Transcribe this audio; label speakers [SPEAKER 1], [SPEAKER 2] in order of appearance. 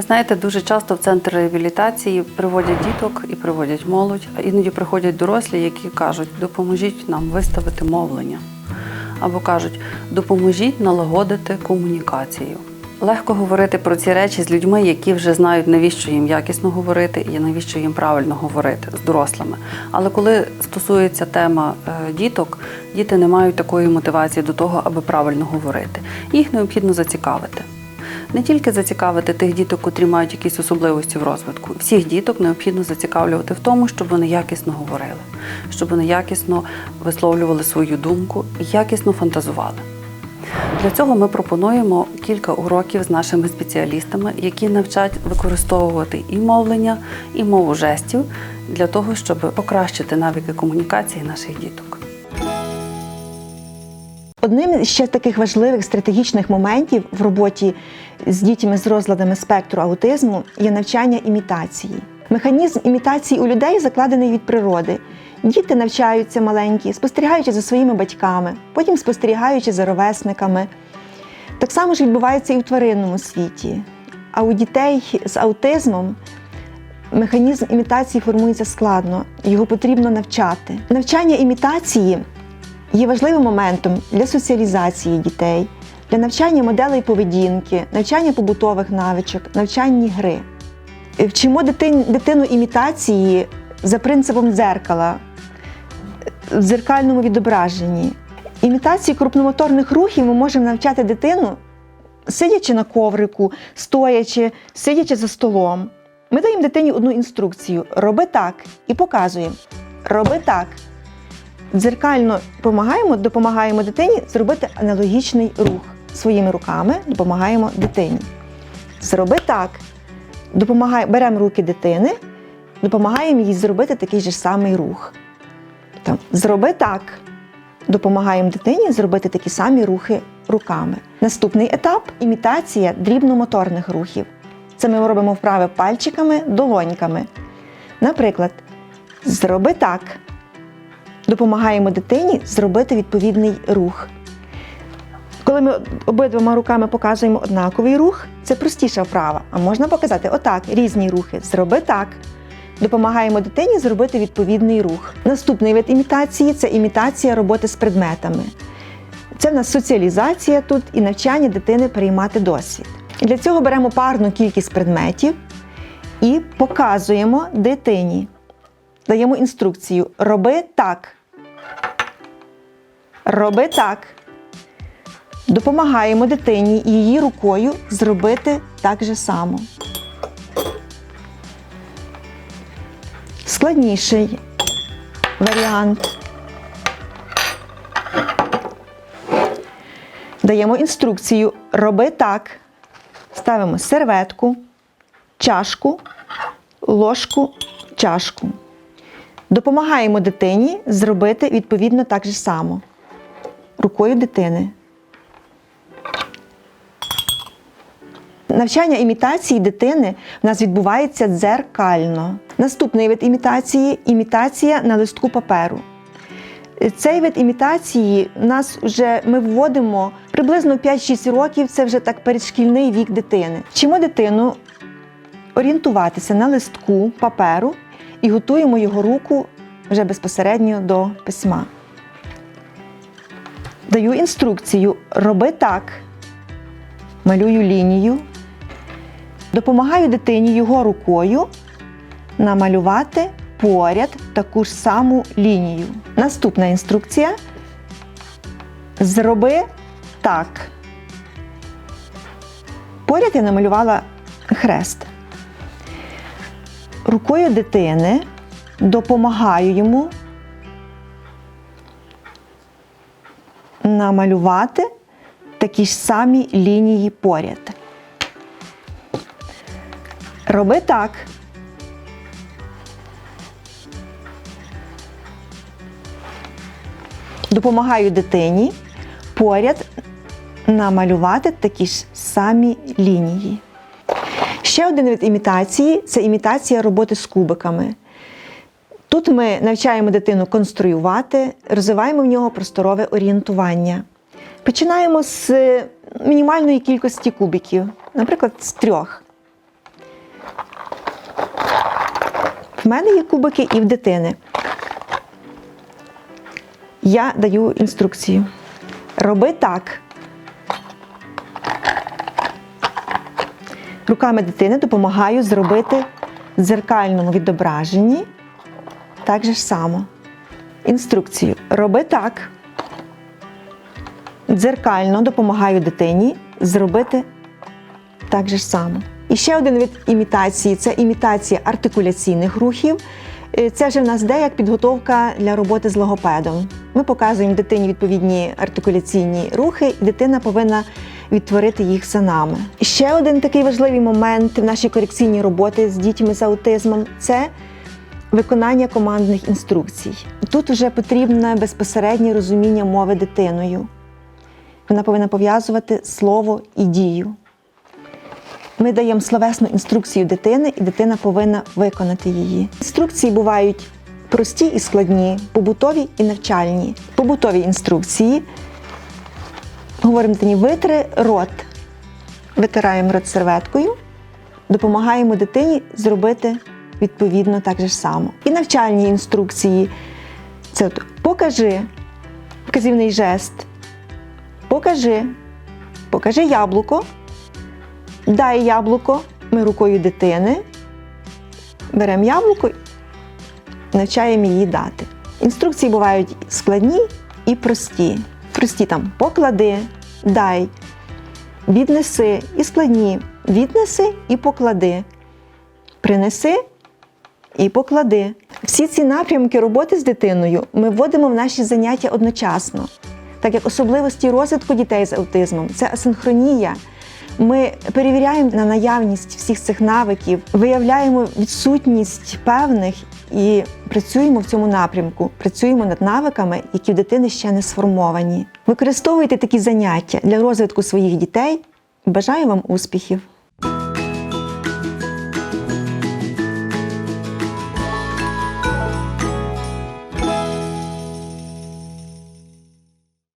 [SPEAKER 1] Ви знаєте, дуже часто в центр реабілітації приводять діток і приводять молодь, а іноді приходять дорослі, які кажуть, допоможіть нам виставити мовлення. Або кажуть, допоможіть налагодити комунікацію. Легко говорити про ці речі з людьми, які вже знають, навіщо їм якісно говорити і навіщо їм правильно говорити з дорослими. Але коли стосується тема е, діток, діти не мають такої мотивації до того, аби правильно говорити. Їх необхідно зацікавити. Не тільки зацікавити тих діток, котрі мають якісь особливості в розвитку. Всіх діток необхідно зацікавлювати в тому, щоб вони якісно говорили, щоб вони якісно висловлювали свою думку і якісно фантазували. Для цього ми пропонуємо кілька уроків з нашими спеціалістами, які навчать використовувати і мовлення, і мову жестів для того, щоб покращити навики комунікації наших діток.
[SPEAKER 2] Одним із ще таких важливих стратегічних моментів в роботі з дітьми з розладами спектру аутизму є навчання імітації. Механізм імітації у людей закладений від природи. Діти навчаються маленькі, спостерігаючи за своїми батьками, потім спостерігаючи за ровесниками. Так само ж відбувається і в тваринному світі. А у дітей з аутизмом механізм імітації формується складно, його потрібно навчати. Навчання імітації є важливим моментом для соціалізації дітей, для навчання моделей поведінки, навчання побутових навичок, навчання гри. Вчимо дитину імітації за принципом дзеркала в дзеркальному відображенні. Імітації крупномоторних рухів ми можемо навчати дитину, сидячи на коврику, стоячи, сидячи за столом. Ми даємо дитині одну інструкцію: роби так і показуємо. Роби так. Дзеркально допомагаємо, допомагаємо дитині зробити аналогічний рух. Своїми руками допомагаємо дитині. Зроби так. Допомагає, беремо руки дитини, допомагаємо їй зробити такий же самий рух. Там, зроби так. Допомагаємо дитині зробити такі самі рухи руками. Наступний етап імітація дрібномоторних рухів. Це ми робимо вправи пальчиками, долоньками. Наприклад, зроби так. Допомагаємо дитині зробити відповідний рух. Коли ми обидвома руками показуємо однаковий рух, це простіша вправа. А можна показати отак, різні рухи. Зроби так. Допомагаємо дитині зробити відповідний рух. Наступний вид імітації це імітація роботи з предметами. Це в нас соціалізація тут і навчання дитини переймати досвід. І для цього беремо парну кількість предметів і показуємо дитині. Даємо інструкцію: роби так. Роби так. Допомагаємо дитині її рукою зробити так же само. Складніший варіант. Даємо інструкцію роби так. Ставимо серветку, чашку, ложку, чашку. Допомагаємо дитині зробити відповідно так же само. Рукою дитини. Навчання імітації дитини в нас відбувається дзеркально. Наступний вид імітації імітація на листку паперу. Цей вид імітації нас вже ми вводимо приблизно 5-6 років, це вже так передшкільний вік дитини. Вчимо дитину орієнтуватися на листку паперу і готуємо його руку вже безпосередньо до письма. Даю інструкцію: роби так, малюю лінію, допомагаю дитині його рукою намалювати поряд таку ж саму лінію. Наступна інструкція. Зроби так. Поряд я намалювала хрест. Рукою дитини допомагаю йому намалювати такі ж самі лінії поряд. Роби так. Допомагаю дитині поряд намалювати такі ж самі лінії. Ще один вид імітації це імітація роботи з кубиками. Тут ми навчаємо дитину конструювати, розвиваємо в нього просторове орієнтування. Починаємо з мінімальної кількості кубиків, наприклад, з трьох. В мене є кубики і в дитини. Я даю інструкцію. Роби так. Руками дитини допомагаю зробити в дзеркальному відображенні так же ж само. Інструкцію. Роби так. Дзеркально допомагаю дитині зробити так же ж само. І ще один вид імітації це імітація артикуляційних рухів. Е, Це вже в нас де як підготовка для роботи з логопедом. Ми показуємо дитині відповідні артикуляційні рухи, і дитина повинна відтворити їх за нами. Ще один такий важливий момент в нашій корекційній роботі з дітьми з аутизмом це виконання командних інструкцій. Тут вже потрібне безпосереднє розуміння мови дитиною. Вона повинна пов'язувати слово і дію. Ми даємо словесну інструкцію дитини, і дитина повинна виконати її. Інструкції бувають прості і складні, побутові і навчальні. Побутові інструкції. Говоримо дитині витри рот. Витираємо рот серветкою, допомагаємо дитині зробити відповідно так же само. І навчальні інструкції. Це от покажи вказівний жест. Покажи. Покажи яблуко. Дай яблуко. Ми рукою дитини. Беремо яблуко навчаємо її дати. Інструкції бувають складні і прості. Прості там поклади, дай, віднеси і складні. Віднеси і поклади. Принеси і поклади. Всі ці напрямки роботи з дитиною ми вводимо в наші заняття одночасно, так як особливості розвитку дітей з аутизмом це асинхронія. Ми перевіряємо на наявність всіх цих навиків, виявляємо відсутність певних і працюємо в цьому напрямку, працюємо над навиками, які в дитини ще не сформовані. Використовуйте такі заняття для розвитку своїх дітей. Бажаю вам успіхів!